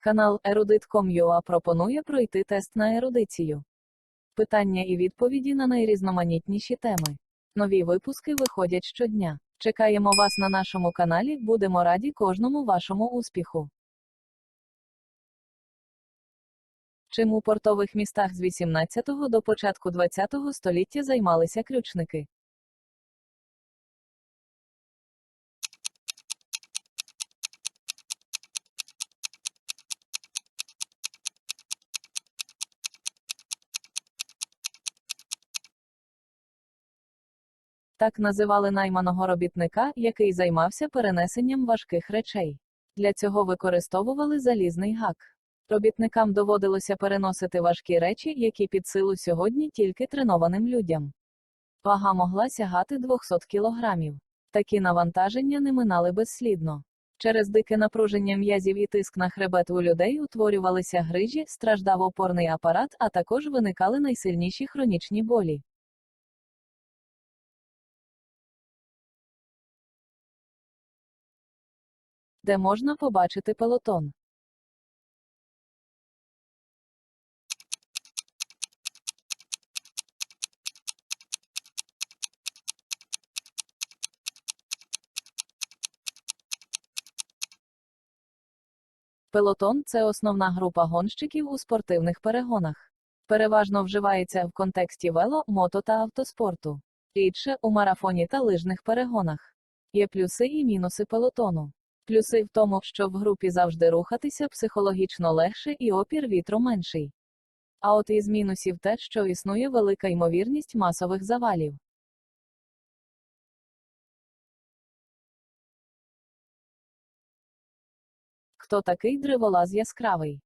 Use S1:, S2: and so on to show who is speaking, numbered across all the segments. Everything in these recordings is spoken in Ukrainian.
S1: Канал Erudit.com.ua пропонує пройти тест на ерудицію. Питання і відповіді на найрізноманітніші теми. Нові випуски виходять щодня. Чекаємо вас на нашому каналі, будемо раді кожному вашому успіху. Чим у портових містах з 18 до початку 20 століття займалися ключники? Так називали найманого робітника, який займався перенесенням важких речей. Для цього використовували залізний гак. Робітникам доводилося переносити важкі речі, які під силу сьогодні тільки тренованим людям. Вага могла сягати 200 кілограмів. Такі навантаження не минали безслідно. Через дике напруження м'язів і тиск на хребет у людей утворювалися грижі, страждав опорний апарат, а також виникали найсильніші хронічні болі. Де можна побачити пелотон? Пелотон це основна група гонщиків у спортивних перегонах. Переважно вживається в контексті вело, мото та автоспорту. Рідше у марафоні та лижних перегонах. Є плюси і мінуси пелотону. Плюси в тому, що в групі завжди рухатися психологічно легше і опір вітру менший. А от із мінусів те, що існує велика ймовірність масових завалів. Хто такий дриволаз яскравий?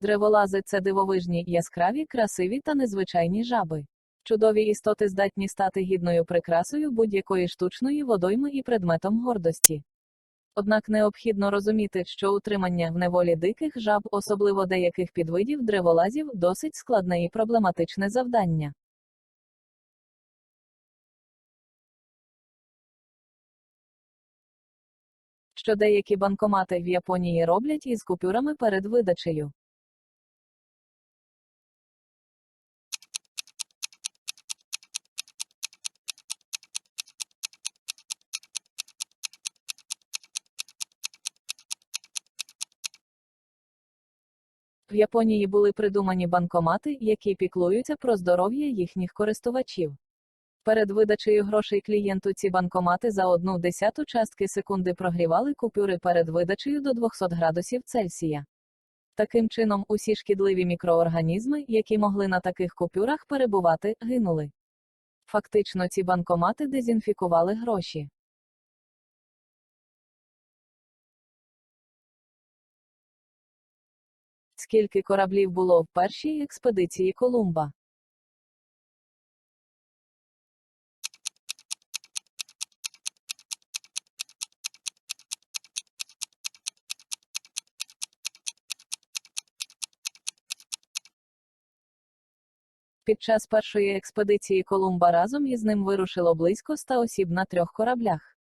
S1: Древолази це дивовижні, яскраві, красиві та незвичайні жаби. Чудові істоти здатні стати гідною прикрасою будь-якої штучної водойми і предметом гордості. Однак необхідно розуміти, що утримання в неволі диких жаб, особливо деяких підвидів древолазів, досить складне і проблематичне завдання. Що деякі банкомати в Японії роблять із купюрами перед видачею. В Японії були придумані банкомати, які піклуються про здоров'я їхніх користувачів. Перед видачею грошей клієнту ці банкомати за одну десяту частки секунди прогрівали купюри перед видачею до 200 градусів Цельсія. Таким чином, усі шкідливі мікроорганізми, які могли на таких купюрах перебувати, гинули. Фактично, ці банкомати дезінфікували гроші. Скільки кораблів було в першій експедиції Колумба? Під час першої експедиції Колумба разом із ним вирушило близько 100 осіб на трьох кораблях.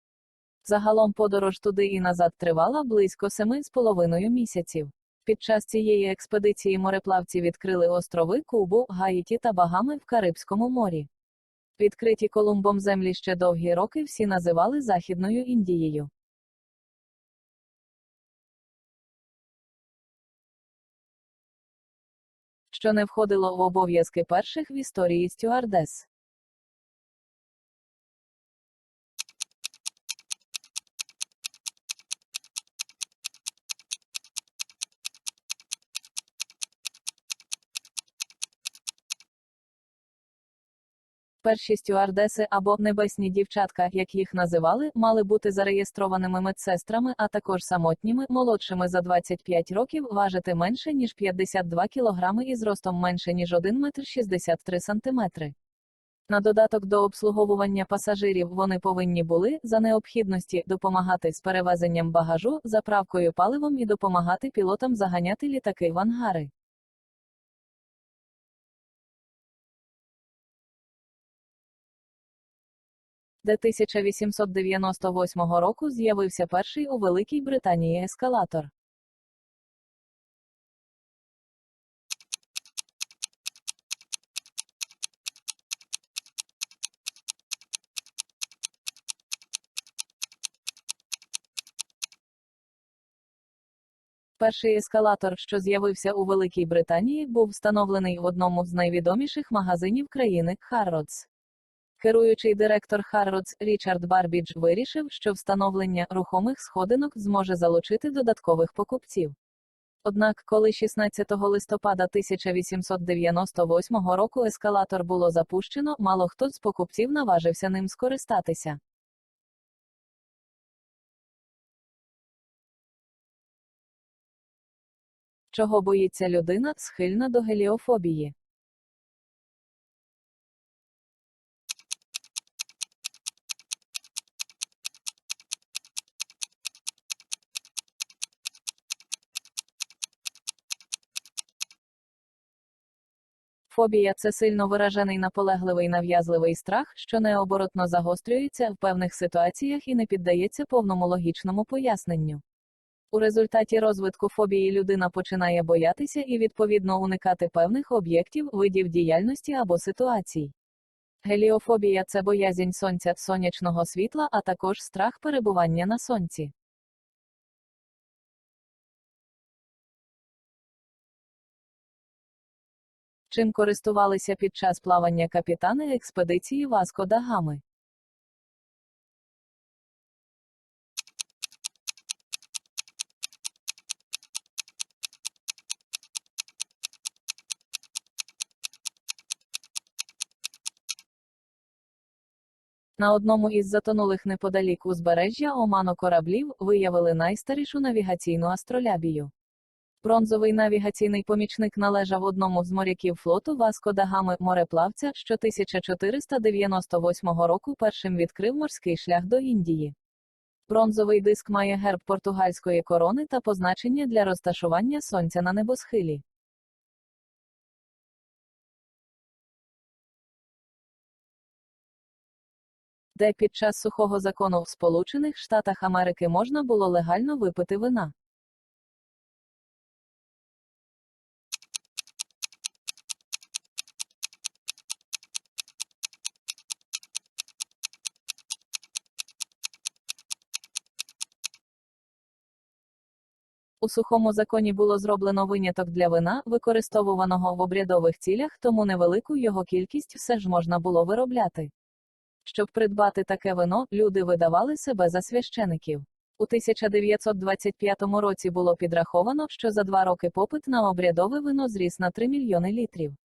S1: Загалом подорож туди і назад тривала близько семи з половиною місяців. Під час цієї експедиції мореплавці відкрили острови Кубу, Гаїті та Багами в Карибському морі. Відкриті Колумбом землі ще довгі роки всі називали Західною Індією. Що не входило в обов'язки перших в історії стюардес. Перші стюардеси або небесні дівчатка, як їх називали, мали бути зареєстрованими медсестрами, а також самотніми, молодшими за 25 років, важити менше ніж 52 кілограми і зростом менше ніж 1 метр 63 сантиметри. На додаток до обслуговування пасажирів вони повинні були, за необхідності, допомагати з перевезенням багажу, заправкою паливом і допомагати пілотам заганяти літаки в ангари. Де 1898 року з'явився перший у Великій Британії ескалатор. Перший ескалатор, що з'явився у Великій Британії, був встановлений в одному з найвідоміших магазинів країни Харродс. Керуючий директор Харродс Річард Барбідж вирішив, що встановлення рухомих сходинок зможе залучити додаткових покупців. Однак, коли 16 листопада 1898 року ескалатор було запущено, мало хто з покупців наважився ним скористатися. Чого боїться людина, схильна до геліофобії? Фобія це сильно виражений наполегливий нав'язливий страх, що необоротно загострюється в певних ситуаціях і не піддається повному логічному поясненню. У результаті розвитку фобії людина починає боятися і відповідно уникати певних об'єктів, видів діяльності або ситуацій. Геліофобія це боязнь сонця, сонячного світла, а також страх перебування на сонці. Чим користувалися під час плавання капітани експедиції Васко да Гами? На одному із затонулих неподалік узбережжя Оману кораблів виявили найстарішу навігаційну астролябію. Бронзовий навігаційний помічник належав одному з моряків флоту Васко да Гами мореплавця, що 1498 року першим відкрив морський шлях до Індії. Бронзовий диск має герб португальської корони та позначення для розташування сонця на небосхилі. Де під час сухого закону в Сполучених Штатах Америки можна було легально випити вина. У сухому законі було зроблено виняток для вина, використовуваного в обрядових цілях, тому невелику його кількість все ж можна було виробляти. Щоб придбати таке вино, люди видавали себе за священиків. У 1925 році було підраховано, що за два роки попит на обрядове вино зріс на 3 мільйони літрів.